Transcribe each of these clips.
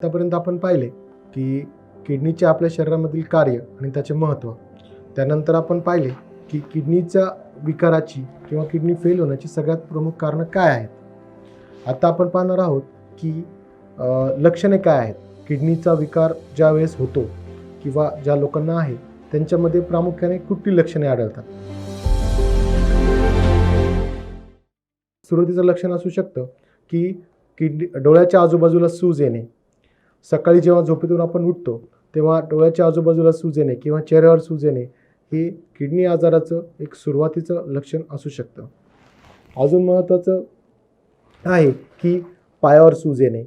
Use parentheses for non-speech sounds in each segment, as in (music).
आतापर्यंत आपण पाहिले की किडनीचे आपल्या शरीरामधील कार्य आणि त्याचे महत्त्व. त्यानंतर आपण पाहिले की किडनीच्या विकाराची किंवा किडनी फेल होण्याची सगळ्यात प्रमुख कारणं काय आहेत? आता आपण पाहणार आहोत की लक्षणे काय आहेत? किडनीचा विकार ज्या वेळेस होतो किंवा ज्या लोकांना आहे त्यांच्यामध्ये प्रामुख्याने कुठली लक्षणे आढळतात? सुरुवातीचं लक्षण असू शकतं की किडनी डोळ्याच्या आजूबाजूला सूज येणे सकाळी जेव्हा झोपेतून आपण उठतो तेव्हा डोळ्याच्या आजूबाजूला सूज येणे किंवा चेहऱ्यावर सूज येणे हे किडनी आजाराचं एक सुरुवातीचं लक्षण असू शकतं. अजून महत्त्वाचं आहे की पायावर सूज येणे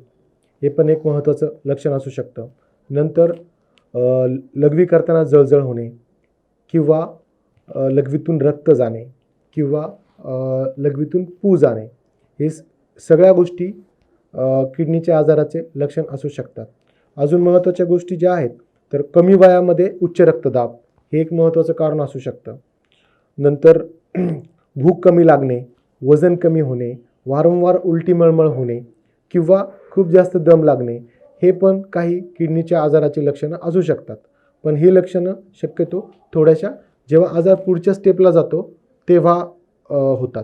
हे पण एक महत्त्वाचं लक्षण असू शकतं. नंतर लघवी करताना जळजळ होणे किंवा लघवीतून रक्त जाणे किंवा लघवीतून पू जाणे. हे स- सगळ्या गोष्टी किडनीच्या आजाराचे लक्षण असू शकतात. अजून महत्त्वाच्या गोष्टी ज्या आहेत तर कमी वयामध्ये उच्च रक्तदाब हे एक महत्त्वाचं कारण असू शकतं. नंतर (clears throat) भूक कमी लागणे वजन कमी होणे वारंवार उलटी मळमळ होणे किंवा खूप जास्त दम लागणे हे पण काही किडनीच्या आजाराची लक्षणं असू शकतात. पण ही लक्षणं शक्यतो थोड्याशा जेव्हा आजार पुढच्या स्टेपला जातो तेव्हा होतात.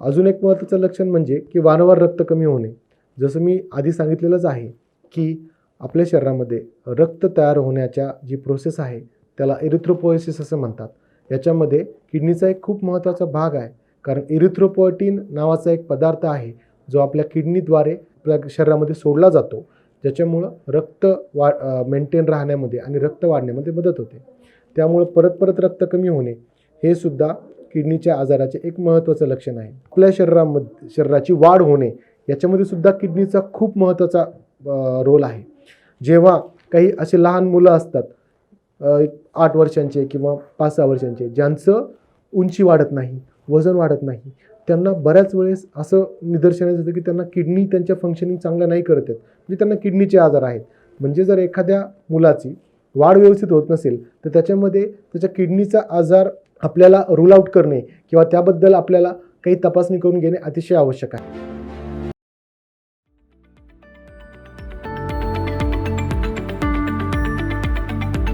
अजून एक महत्त्वाचं लक्षण म्हणजे की वारंवार रक्त कमी होणे. जसं मी आधी सांगितलेलंच आहे की आपल्या शरीरामध्ये रक्त तयार होण्याच्या जी प्रोसेस आहे त्याला इरिथ्रोपोएसिस असं म्हणतात. याच्यामध्ये किडनीचा एक खूप महत्त्वाचा भाग आहे. कारण इरिथ्रोपोएटिन नावाचा एक पदार्थ आहे जो आपल्या किडनीद्वारे आपल्या शरीरामध्ये सोडला जातो. ज्याच्यामुळं रक्त वा मेंटेन राहण्यामध्ये आणि रक्त वाढण्यामध्ये मदत होते. त्यामुळं परत परत रक्त कमी होणे हे सुद्धा किडनीच्या आजाराचे एक महत्त्वाचं लक्षण आहे. आपल्या शरीरामध्ये शरीराची वाढ होणे याच्यामध्ये सुद्धा किडनीचा खूप महत्त्वाचा रोल आहे. जेव्हा काही असे लहान मुलं असतात आठ वर्षांचे किंवा पाच सहा वर्षांचे ज्यांचं उंची वाढत नाही वजन वाढत नाही त्यांना बऱ्याच वेळेस असं निदर्शनास येतं की त्यांना किडनी त्यांच्या फंक्शनिंग चांगल्या नाही करत आहेत. म्हणजे त्यांना किडनीचे आजार आहेत. म्हणजे जर एखाद्या मुलाची वाढ व्यवस्थित होत नसेल तर त्याच्यामध्ये त्याच्या किडनीचा आजार आपल्याला रूल आउट करणे किंवा त्याबद्दल आपल्याला काही तपासणी करून घेणे अतिशय आवश्यक आहे.